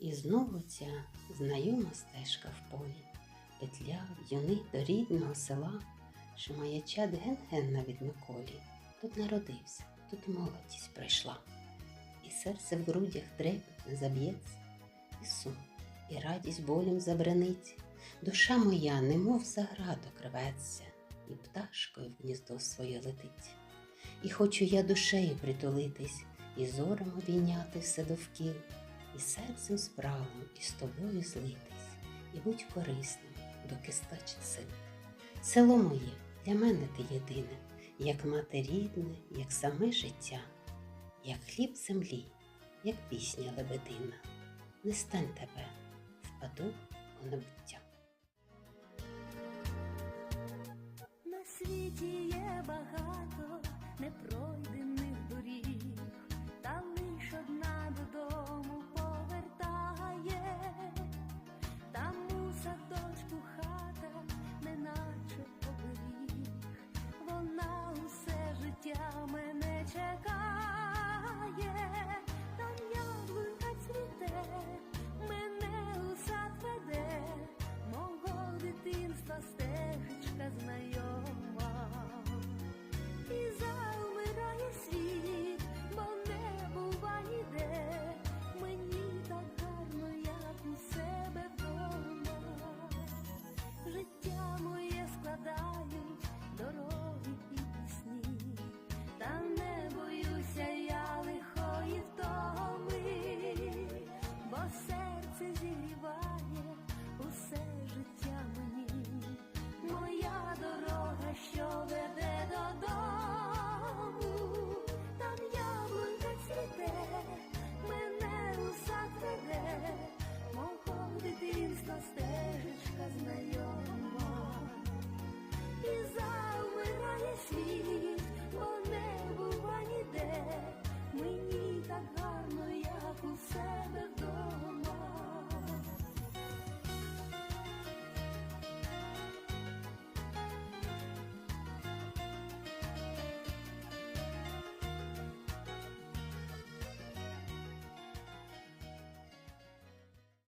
І знову ця знайома стежка в полі, петля юни до рідного села, що маячать ген-ген навіть Миколі. Тут народився, тут молодість пройшла, і серце в грудях трепетне заб'ється, і сум, і радість болем забранить. Душа моя, немов за градок рветься, і пташкою в гніздо своє летить. І хочу я душею притулитись, і зором обійняти все довкіл, і серцем справом із тобою злитись, і будь корисним, доки стачить сил. Село моє, для мене ти єдине, як мати рідне, як саме життя, як хліб землі, як пісня лебедина. Не стань тебе, впаду у небуття. На світі є багато непройдених amor.